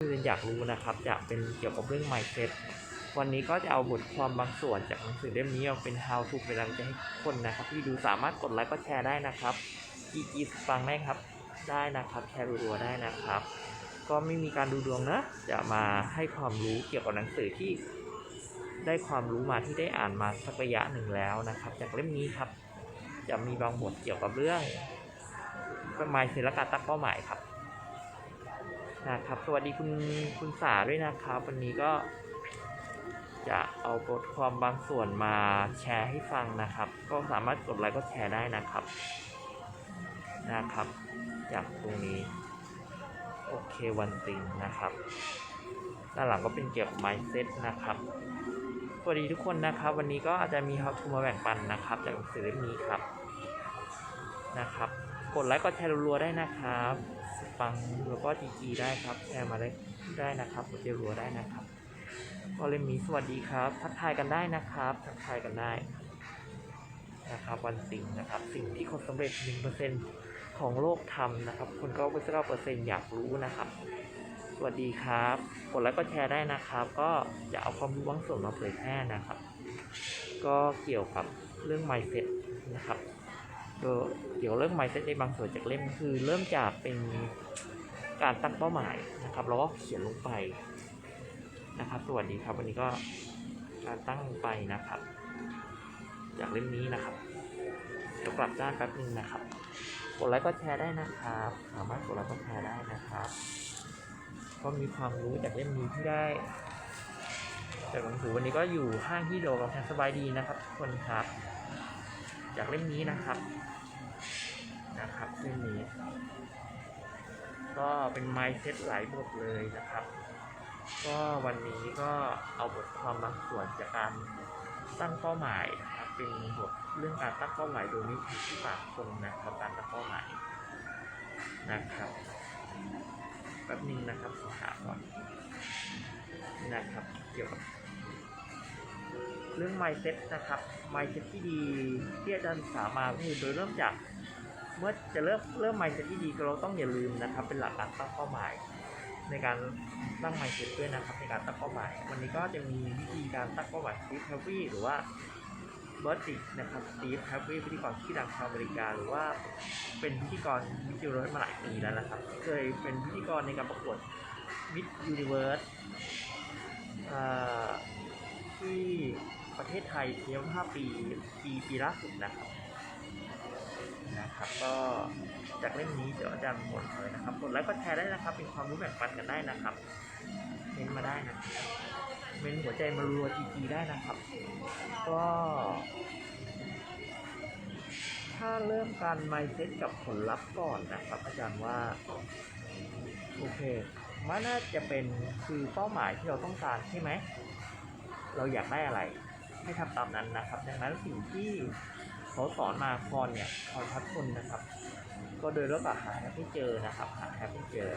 คืออยากรู้นะครับจะเป็นเกี่ยวกับเรื่อง mindset วันนี้ก็จะเอาบทความบางส่วนจากหนังสือเล่มนี้มาเป็น how to เป็นกำลังใจให้คนนะครับ ที่ดูสามารถกดไลค์ก็แชร์ได้นะครับกีกีฟังได้ครับ ได้นะครับ แชร์รัวๆได้นะครับ ก็ไม่มีการดูดวงนะ จะมาให้ความรู้เกี่ยวกับหนังสือที่ ได้ความรู้มาที่ได้อ่านมาสักระยะหนึ่งแล้วนะครับ จากเล่มนี้ครับ จะมีบางบทเกี่ยวกับเรื่องหมายถึงและการตั้งเป้าหมายครับ นะครับ สวัสดีคุณคุณสาด้วยนะครับ วันนี้ก็จะเอาบทความบางส่วนมาแชร์ให้ฟังนะครับ ก็สามารถกดไลค์ก็แชร์ได้นะครับ นะครับ จากตรงนี้ โอเควันติงนะครับ ด้านหลังก็เป็นเกี่ยวกับ mindset นะครับ สวัสดีทุกคนนะครับ วันนี้ก็อาจจะมี how to มาแบ่งปันนะครับ จากหนังสือเล่มนี้ครับ นะครับ กดไลค์กดแชร์รัวๆได้นะครับ ฟังแล้วก็จีจีได้ครับแชร์มาได้ได้นะครับกดเจรัวได้นะครับก็เล่มนี้สวัสดีครับ ทักทายกันได้นะครับ ทักทายกันได้นะครับวันสิ่งนะครับ สิ่งที่คนสำเร็จหนึ่งเปอร์เซ็นของโลกทำนะครับคนก็เก้าเปอร์เซ็นอยากรู้นะครับ สวัสดีครับกดไลค์กดแชร์ได้นะครับ ก็จะเอาความรู้บางส่วนมาเผยแพร่นะครับ ก็เกี่ยวกับเรื่อง mindset นะครับ โดยเกี่ยวเรื่อง mindset ในบางส่วนจากเล่มคือเริ่มจากเป็นการตั้งเป้าหมายนะครับแล้วก็เขียนลงไปนะครับสวัสดีครับวันนี้ก็การตั้งลงไปนะครับ จากเล่มนี้นะครับเดี๋ยวกลับด้านแป๊บนึงนะครับ กดไลค์ก็แชร์ได้นะครับ สามารถกดไลค์ก็แชร์ได้นะครับ ก็มีความรู้จากเล่มนี้ที่ได้จากหนังสือวันนี้ก็อยู่ห้างที่โดกับแทนสบายดีนะครับทุกคนครับ จากเล่มนี้นะครับนะครับเล่มนี้ก็เป็น mindset หลายบทเลยนะครับ ก็วันนี้ก็เอาบทความบางส่วนจากการตั้งเป้าหมายนะครับเป็นบทเรื่องการตั้งเป้าหมายโดยนิติที่ปากคนนะครับการตั้งเป้าหมายนะครับแป๊บนึงนะครับขอหาก่อนนะครับเกี่ยวกับ เรื่อง mindset นะครับ mindset ที่ดีที่อาจารย์ศึกษามาคือโดยเริ่มจากเมื่อจะเริ่มเริ่ม mindset ที่ดีเราต้องอย่าลืมนะครับ เป็นหลักการตั้งเป้าหมาย ในการตั้ง mindset ด้วยนะครับ ในการตั้งเป้าหมาย วันนี้ก็จะมีวิธีการตั้งเป้าหมาย Steve Harvey หรือว่าเบิร์ตินะครับ Steve Harvey พิธีกรที่ดังชาวอเมริกา หรือว่าเป็นพิธีกรมิจิโรมาหลายปีแล้วนะครับ เคยเป็นพิธีกรในการประกวด Miss Universe อ่าที่ ประเทศไทยเพียง5ปีปีปีล่าสุดนะครับนะครับก็จากเล่มนี้เดี๋ยวอาจารย์หมดเลยนะครับกดไลค์กดแชร์ได้นะครับ เป็นความรู้แบ่งปันกันได้นะครับเม้นมาได้นะเม้นหัวใจมารัวจีจีได้นะครับ ก็ ถ้าเริ่มการ mindset กับผลลัพธ์ก่อนนะครับ อาจารย์ว่า โอเคมันน่าจะเป็นคือเป้าหมายที่เราต้องการใช่ไหม เราอยากได้อะไร ให้ทำตามนั้นนะครับ ดังนั้นสิ่งที่เขาสอนมาคอนเนี่ยคอนพัดคนนะครับ ก็โดยแล้วก็หาแฮปปี้เจอนะครับหาแฮปปี้เจอ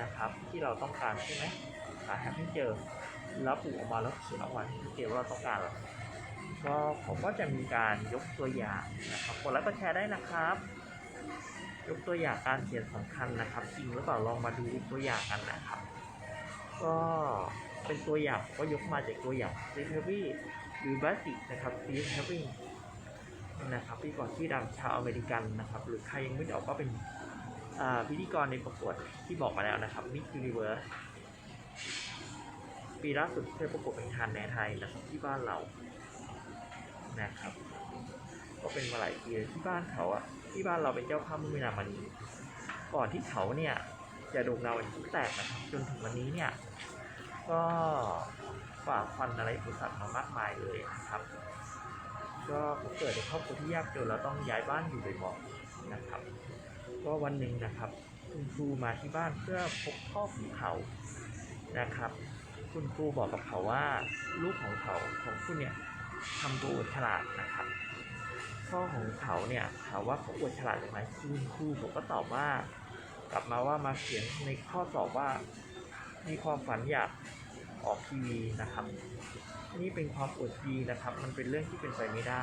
นะครับ ที่เราต้องการใช่ไหมหาแฮปปี้เจอแล้วปลูกออกมาแล้วเขียนออกมาที่เจอว่าเราต้องการอะไรก็ผมก็จะมีการยกตัวอย่างนะครับกดไลค์กดแชร์ได้นะครับ ยกตัวอย่างการเขียนสำคัญนะครับจริงหรือเปล่าลองมาดูตัวอย่างกันนะครับ ก็ เป็นตัวอย่างก็ยกมาจากตัวอย่างซีเทอรี่หรือบัสตินะครับซีเทอรี่นะครับพิธีกรที่ดังชาวอเมริกันนะครับ หรือใครยังไม่ออกก็เป็นพิธีกรในประกวดที่บอกมาแล้วนะครับมิส s u นิเวิร์สปีล่าสุดที่เคยประกวดเป็นทันในไทยนะครับที่บ้านเรานะครับ ก็เป็นมาหลายปีที่บ้านเขาอะที่บ้านเราเป็นเจ้าภาพมุมินามณีก่อนที่เขาเนี่ยจะโด่งดังเป็นที่แตกนะครับจนถึงวันนี้เนี่ย ก็ฝ่าฟันอะไรอุปสรรคมามากมายเลยนะครับ ก็เขาเกิดในครอบครัวที่ยากจนแล้วต้องย้ายบ้านอยู่บ่อยๆนะครับ ก็วันหนึ่งนะครับ คุณครูมาที่บ้านเพื่อพบพ่อของเขานะครับ คุณครูบอกกับเขาว่าลูกของเขาของคุณเนี่ยทำตัวอวดฉลาดนะครับพ่อของเขาเนี่ยถามว่าเขาอวดฉลาดยังไงคุณครูผมก็ตอบว่ากลับมาว่ามาเขียนในข้อสอบว่า มีความฝันอยากออกทีวีนะครับ นี่เป็นความอดดีนะครับ มันเป็นเรื่องที่เป็นไปไม่ได้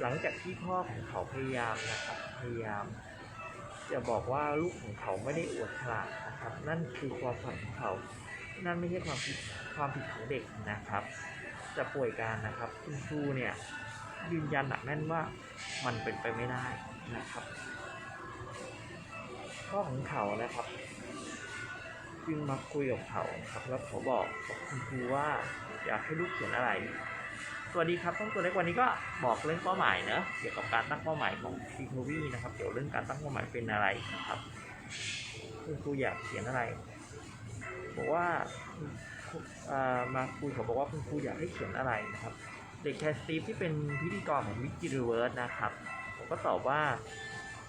หลังจากที่พ่อของเขาพยายามนะครับ พยายาม จะบอกว่าลูกของเขาไม่ได้อวดฉลาดนะครับ นั่นคือความฝันของเขา นั่นไม่ใช่ความผิดความผิดของเด็กนะครับ จะป่วยการนะครับคุณครูเนี่ยยืนยันหนักแน่นว่ามันเป็นไปไม่ได้นะครับพ่อของเขานะครับ จึงมาคุยกับเขาครับแล้วเขาบอกกับคุณครูว่าอยากให้ลูกเขียนอะไร สวัสดีครับต้องตัวเล็กวันนี้ก็บอกเรื่องเป้าหมายเนอะเกี่ยวกับการตั้งเป้าหมายของซีโทวีนะครับเกี่ยวเรื่องการตั้งเป้าหมายเป็นอะไรนะครับ คุณครูอยากเขียนอะไร บอกว่าอามาคุยเขาบอกว่าคุณครูอยากให้เขียนอะไรนะครับเด็กแคสตีฟที่เป็นพิธีกรของวิกิรเวิร์สนะครับ ผมก็ตอบว่า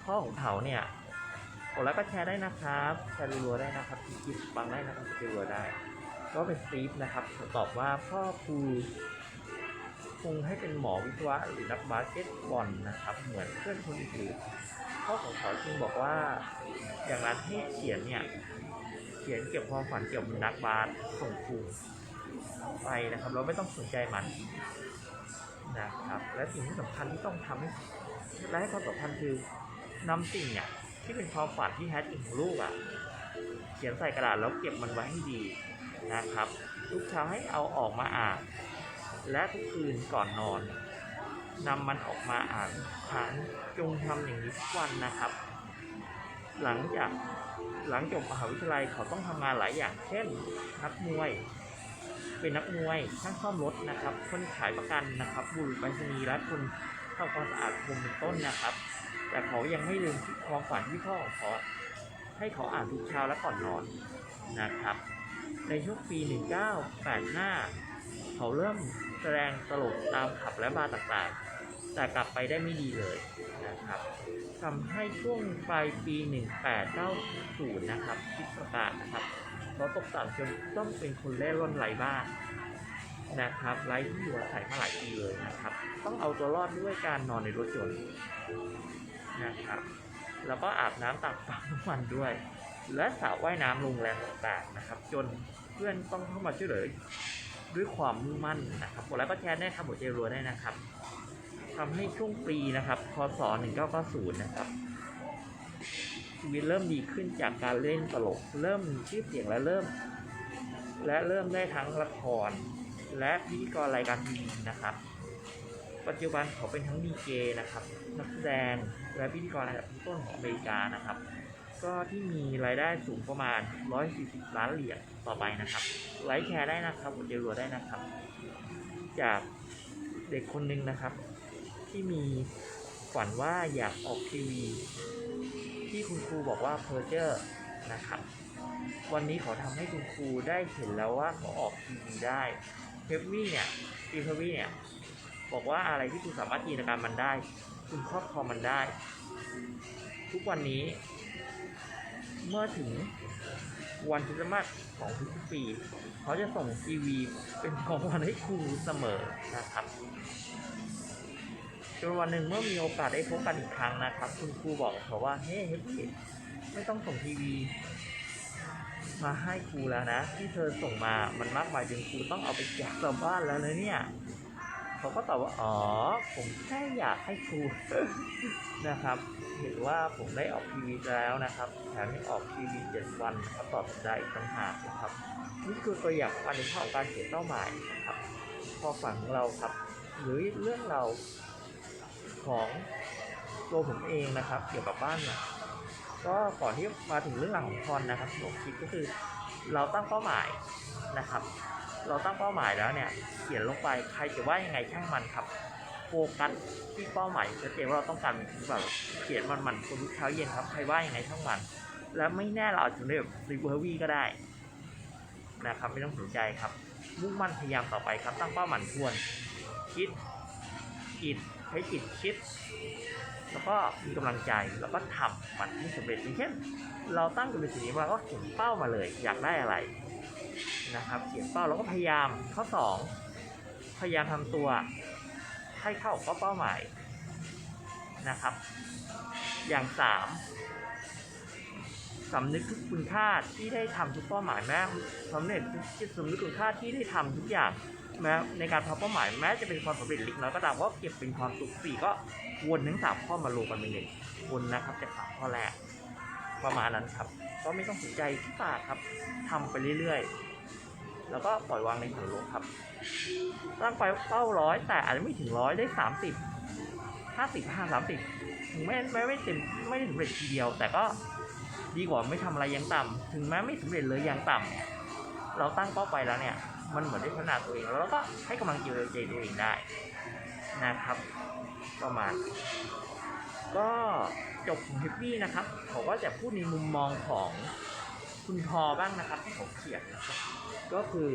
พ่อของเขาเนี่ย กดไลค์ก็แชร์ได้นะครับแชร์รัวๆได้นะครับที่คลิปฟังได้นะครับรัวๆได้ ก็เป็นสตีฟนะครับตอบว่าพ่อครูคงให้เป็นหมอวิศวะหรือนักบาสเกตบอลนะครับ เหมือนเพื่อนคนอื่นๆพ่อของเขาจึงบอกว่า อย่างนั้นให้เขียนเนี่ยเขียนเกี่ยวกับความฝันเกี่ยวกับนักบาสส่งครูไปนะครับ เราไม่ต้องสนใจมันนะครับ และสิ่งที่สำคัญที่ต้องทำให้และให้ความสำคัญคือนำสิ่งเนี่ย ที่เป็นความฝันที่แท้จริงของลูกอะ่ะ เขียนใส่กระดาษแล้วเก็บมันไว้ให้ดีนะครับ ทุกเช้าให้เอาออกมาอ่าน และทุกคืนก่อนนอนนำมันออกมาอ่านครั้งจงทำอย่างนี้ทุกวันนะครับ หลังจากหลังจบมหาวิทยาลัยเขาต้องทำงานหลายอย่างเช่น นักมวย เป็นนักมวยช่างซ่อมรถนะครับ คนขายประกันนะครับ บุรุษไปรษณีย์และคนทำความสะอาดพรมเป็นต้นนะครับ แต่เขายังไม่ลืมความฝันที่พ่อของเขาให้เขาอ่านทุกเช้าและก่อนนอนนะครับ ในช่วงปี 1985 เขาเริ่มแสดงตลกตามผับและบาร์ต่างๆ แต่กลับไปได้ไม่ดีเลยนะครับทำให้ช่วงปลายปี 1890 นะครับที่ประกาศนะครับเขาตกต่ำจนต้องเป็นคนเล่ร่อนไร้บ้านนะครับไร้ที่อยู่อาศัยมาหลายปีเลยนะครับ ต้องเอาตัวรอดด้วยการนอนในรถยนต์ นะครับ แล้วก็อาบน้ำตากปั๊มน้ำมันด้วย และสระว่ายน้ำโรงแรมต่างๆนะครับ จนเพื่อนต้องเข้ามาช่วยเหลือด้วยความมุ่งมั่นนะครับกดไลค์ก็แชร์ได้ครับหัวใจรัวได้นะครับทำให้ช่วงปีนะครับพศ1990 นะครับชีวิตเริ่มดีขึ้นจากการเล่นตลก เริ่มมีชื่อเสียงและเริ่ม และเริ่มได้ทั้งละคร และพิธีกรรายการทีวีนะครับ ปัจจุบันเขาเป็นทั้งดีเจนะครับ นักแสดง และพิธีกรระดับต้นของอเมริกานะครับ ก็ที่มีรายได้สูงประมาณ 140 ล้านเหรียญต่อไปนะครับ ไลค์แชร์ได้นะครับกดเจรัวได้นะครับ จากเด็กคนหนึ่งนะครับ ที่มีฝันว่าอยากออกทีวี ที่คุณครูบอกว่าเพอร์เจอร์นะครับ วันนี้เขาทำให้คุณครูได้เห็นแล้วว่าเขาออกทีวีได้เพปวี่เนี่ยปีเพปวี่เนี่ยบอกว่าอะไรที่คุณสามารถจินตนาการมันได้ คุณครอบครองมันได้ ทุกวันนี้ เมื่อถึงวันคริสต์มาสของทุกปี เขาจะส่งทีวีเป็นของขวัญให้ครูเสมอนะครับจนวันหนึ่งเมื่อมีโอกาสได้พบกันอีกครั้งนะครับ คุณครูบอกเขาว่าเฮ้ยเฮ้ยไม่ต้องส่งทีวีมาให้ครูแล้วนะ ที่เธอส่งมามันมากมายจนครูต้องเอาไปแจกชาวบ้านแล้วเลยเนี่ย เขาก็ตอบว่าอ๋อ ผมแค่อยากให้ครูนะครับเห็นว่าผมได้ออกทีวีแล้วนะครับแถมยังออกทีวีเจ็ดวันนะครับต่อสัปดาห์อีกต่างหากนะครับนี่คือตัวอย่างองการในข้อของการเขียนเป้าหมายนะครับพอฝังเราครับ หรือเรื่องเราของตัวผมเองนะครับ เกี่ยวกับบ้านนี่ยก็ก่อนที่มาถึงเรื่องราวของพรนะครับผมคิดก็คือเราตั้งเป้าหมายนะครับ เราตั้งเป้าหมายแล้วเนี่ย เขียนลงไปใครจะว่ายังไงช่างมันครับโฟกัสที่เป้าหมายชัดเจนว่าเราต้องการแบบเขียนมันมันคนทุกเช้าเย็นครับใครว่ายังไงช่างมัน แล้วไม่แน่เราอาจจะได้แบบซีเวอร์วีก็ได้นะครับไม่ต้องสนใจครับ มุ่งมั่นพยายามต่อไปครับ ตั้งเป้าหมายทวน คิดคิดใช้จิตคิด แล้วก็มีกำลังใจแล้วก็ทำมันให้สำเร็จอย่างเช่น เราตั้งกับเป็นสิ่งนี้เราก็เขียนเป้ามาเลย อยากได้อะไร นะครับเขียนเป้าแล้วก็พยายามข้อสองพยายามทำตัวให้เข้ากับเป้าหมายนะครับ อย่างสามสำนึกทุกคุณค่าที่ได้ทำทุกเป้าหมายแม้สำเร็จจิตสำนึกคุณค่าที่ได้ทำทุกอย่างแม้ในการทำเป้าหมายแม้จะเป็นความสำเร็จเล็กน้อยก็ตามก็เก็บเป็นความสุขสี่ก็วนทั้งสามข้อมารวมกันเป็นหนึ่งวนนะครับจากสามข้อแรกประมาณนั้นครับ ก็ไม่ต้องสนใจที่ปากครับทำไปเรื่อยๆ แล้วก็ปล่อยวางในถังลงครับตั้งไปเป้าร้อยแต่อาจจะไม่ถึงร้อยได้สามสิบห้าสิบห้าสามสิบถึงแม้แม้ไม่เต็มไม่ได้สำเร็จทีเดียว แต่ก็ดีกว่าไม่ทำอะไรยังต่ำถึงแม้ไม่สำเร็จเลยยังต่ำเราตั้งเป้าไปแล้วเนี่ย มันเหมือนได้พัฒนาตัวเองแล้วเราก็ให้กำลังใจตัวเองได้นะครับ ประมาณ ก็จบของฮิปปี้นะครับเขาก็จะพูดในมุมมองของ คุณพอบ้างนะครับที่เขาเขียนนะครับก็คือ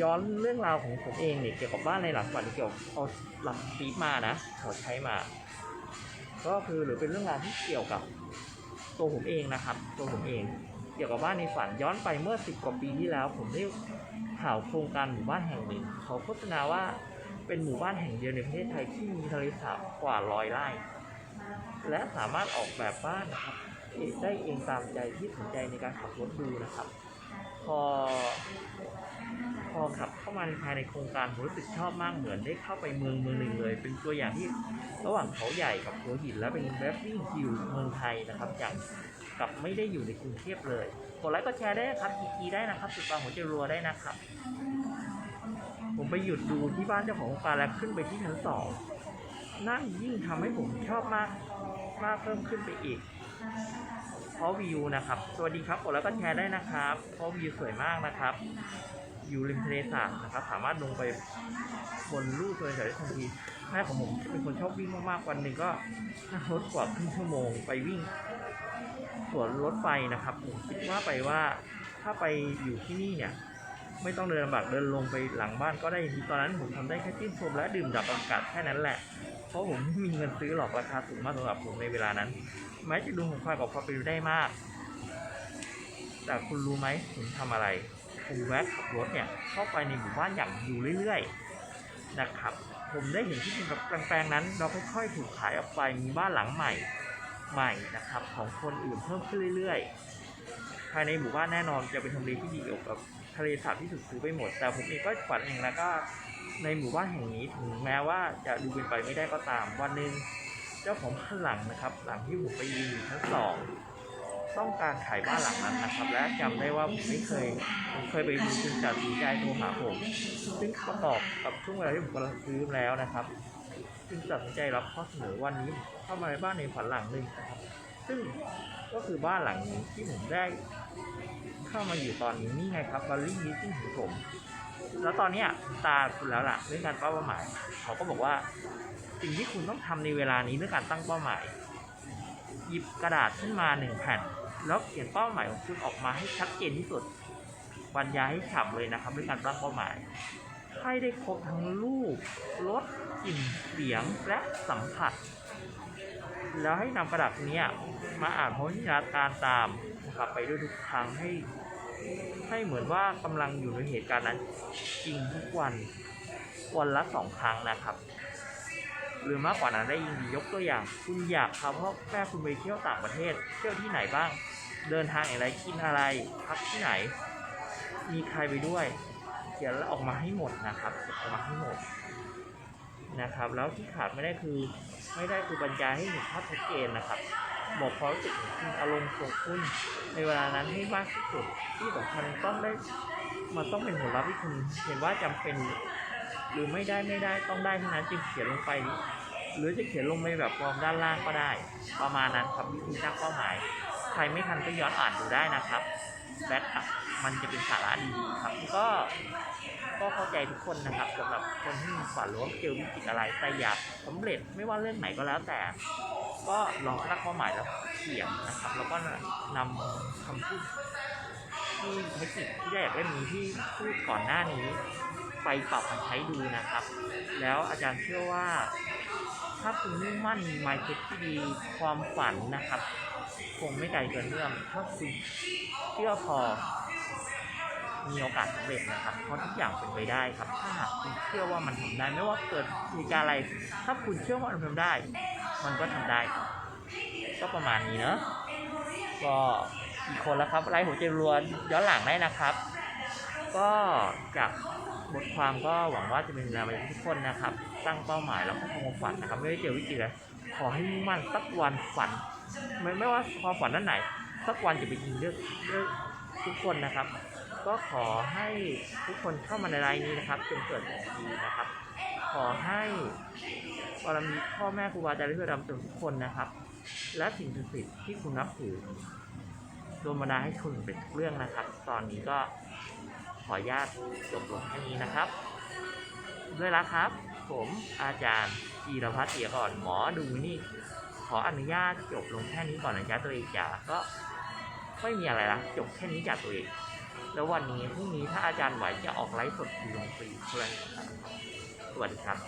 ย้อนเรื่องราวของผมเองเนี่ยเกี่ยวกับบ้านในหลังฝันเกี่ยวกเอาหลักปีมานะขาใช้มา ก็คือหรือเป็นเรื่องราวที่เกี่ยวกับตัวผมเองนะครับ ตัวผมเอง เกี่ยวกับบ้านในฝันย้อนไปเมื่อสิบกว่าปีที่แล้ว ผมได้ข่าวโครงการหมู่บ้านแห่งหนึ่งเขาโฆษณาว่าเป็นหมู่บ้านแห่งเดียวในประเทศไทยที่มีทะเลสาบกว่าร้อยไร่ และสามารถออกแบบบ้านนะครับได้เองตามใจที่สนใจในการขับรถดูนะครับ พอ พอขับเข้ามาในภายในโครงการผมรู้สึกชอบมากเหมือนได้เข้าไปเมืองเมืองหนึ่งเลย เป็นตัวอย่างที่ระหว่างเขาใหญ่กับหัวหินและเป็นแรปปิ้งฮิลเมืองไทยนะครับอย่างกับไม่ได้อยู่ในกรุงเทพเลย กดไลค์กดแชร์ได้นะครับกีกีได้นะครับสุดปังหัวใจรัวได้นะครับ ผมไปหยุดดูที่บ้านเจ้าของโครงการแล้วขึ้นไปที่ชั้นสองนั่นยิ่งทำให้ผมชอบมาก มากเพิ่มขึ้นไปอีกเพราะวิวนะครับ สวัสดีครับกดแล้วก็แชร์ได้นะครับ เพราะวิวสวยมากนะครับ อยู่ริมทะเลสาบนะครับ สามารถลงไปบนลู่ทะเลสาบได้ทันทีแม่ของผมเป็นคนชอบวิ่งมากๆวันหนึ่งก็นั่งรถกว่าครึ่งชั่วโมงไปวิ่งสวนรถไฟนะครับผมคิดว่าไปว่าถ้าไปอยู่ที่นี่เนี่ยไม่ต้องเดินลำบากเดินลงไปหลังบ้านก็ได้ตอนนั้นผมทำได้แค่ชื่นชมและดื่มด่ำอากาศแค่นั้นแหละ ราะผมไม่มีเงินซื้อหรอกราคาสูงมากสำหรับผมในเวลานั้นแม้จะดูของควายกับพอไปได้มาก แต่คุณรู้ไหมผมทำอะไรผมแวะขับรถเนี่ยเข้าไปในหมู่บ้านอย่างอยู่เรื่อยๆนะครับ ผมได้เห็นที่ดินกับแปลงๆนั้น เราค่อยๆถูกขายออกไปมีบ้านหลังใหม่ใหม่นะครับ ของคนอื่นเพิ่มขึ้นเรื่อยๆ ภายในหมู่บ้านแน่นอนจะเป็นทำเลที่ดีเกี่ยวกับทะเลสาบที่ถูกซื้อไปหมด แต่ผมเองก็ฝันเองแล้วก็ ในหมู่บ้านแห่งนี้ถึงแม้ว่าจะดูเป็นไปไม่ได้ก็ตามวันหนึ่งเจ้าของบ้านหลังนะครับ หลังที่ผมไปยืนอยู่ชั้นสองต้องการขายบ้านหลังนั้นนะครับ และจำได้ว่าผมไม่เคยผมเคยไปดูคุณจัดสีใจโทรหาผมซึ่งประกอบกับช่วงเวลาที่ผมกำลังซื้อแล้วนะครับจึงตัดสินใจรับข้อเสนอวันนี้เข้ามาในบ้านในฝันหลังหนึ่งนะครับ ซึ่งก็คือบ้านหลังนี้ที่ผมได้ เข้ามาอยู่ตอนนี้นี่ไงครับบารี่นี้ซึ่ผม แล้วตอนนี้ตาคุณแล้วล่ะเรื่องการเป้าหมาย เขาก็บอกว่า สิ่งที่คุณต้องทำในเวลานี้เรื่องการตั้งเป้าหมาย หยิบกระดาษขึ้นมาหนึ่งแผ่น แล้วเขียนเป้าหมายของคุณออกมาให้ชัดเจนที่สุดบรรยายให้ฉ่ำเลยนะครับเรื่องการตั้งเป้าหมาย ให้ได้ครบทั้งรูปรสกลิ่นเสียงและสัมผัส แล้วให้นำกระดาษนี้มาอ่านพร้อมจินตนาการตามนะครับไปด้วยทุกครั้งให้ ให้เหมือนว่ากำลังอยู่ในเหตุการณ์นั้นจริงทุกวันวันละสองครั้งนะครับหรือมากกว่านั้นได้ยิ่งดียกตัวอย่าง คุณอยากพาพ่อแม่คุณไปเที่ยวต่างประเทศ เที่ยวที่ไหนบ้าง เดินทางอย่างไรกินอะไร พักที่ไหน มีใครไปด้วย เขียนแล้วออกมาให้หมดนะครับออกมาให้หมด นะครับ แล้วที่ขาดไม่ได้คือไม่ได้คือบรรยายให้เห็นภาพชัดเจนนะครับบอกความรู้สึกของคุณอารมณ์ของคุณในเวลานั้นให้มากที่สุดที่สำคัญต้องได้มันต้องเป็นผลลัพธ์ที่คุณเห็นว่าจำเป็น หรือไม่ได้ไม่ได้ต้องได้เท่านั้นจึงเขียนลงไป หรือจะเขียนลงไปแบบฟอร์มด้านล่างก็ได้ ประมาณนั้นครับวิธีตั้งเป้าหมาย ใครไม่ทันก็ย้อนอ่านดูได้นะครับแบ็คอัพมันจะเป็นสาระดีครับก็ ก็เข้าใจทุกคนนะครับสำหรับคนที่มีฝันหรือว่าเจอวิกฤตอะไรแต่อยากสำเร็จไม่ว่าเรื่องไหนก็แล้วแต่ ก็ลองตั้งเป้าหมายแล้วเขียนนะครับ แล้วก็นำคำพูดที่เทคนิคที่ได้อยากได้มีที่พูดก่อนหน้านี้ ไปปรับมาใช้ดูนะครับ แล้วอาจารย์เชื่อว่า ถ้าคุณมุ่งมั่นมี mindset ที่ดีความฝันนะครับ คงไม่ไกลเกินเรื่องถ้าคุณเชื่อพอ มีโอกาสสำเร็จนะครับเพราะทุกอย่างเป็นไปได้ครับ ถ้าหากคุณเชื่อว่ามันทำได้ไม่ว่าเกิดเหตุการอะไร ถ้าคุณเชื่อว่ามันทำได้ มันก็ทำได้ ก็ประมาณนี้เนอะก็อีกคนแล้วครับไลฟ์หัวใจรัวย้อนหลังได้นะครับ ก็จากบทความก็หวังว่าจะเป็นแรงบันดาลใจทุกคนนะครับ ตั้งเป้าหมายแล้วก็ทำความฝันนะครับ ไม่ได้เจอวิกฤตรขอให้มุ่งมั่นสักวันฝัน ไม่ไม่ว่าความฝันนั้นไหน สักวันจะเป็นจริงเรื่องเรื่องทุกคนนะครับ ก็ขอให้ทุกคนเข้ามาในไลน์นี้นะครับจนเกิดผลดีนะครับ ขอให้บารมีพ่อแม่ครูบาอาจารย์และเพื่อนดำทุกคนนะครับ และสิ่งศักดิ์สิทธิ์ที่คุณนับถือโดนบันดาให้คุณเป็นทุกเรื่องนะครับ ตอนนี้ก็ขออนุญาตจบลงแค่นี้นะครับ ด้วยละครับ ผมอาจารย์จีรพัฒน์เอียก่อนหมอดูนี่ ขออนุญาตจบลงแค่นี้ก่อนนะจ๊ะตัวเองจ๋าก็ไม่มีอะไรละจบแค่นี้จากตัวเอง แล้ววันนี้พรุ่งนี้ถ้าอาจารย์ไหวจะออกไลฟ์สดลงฟรีเพื่อนสวัสดีครับ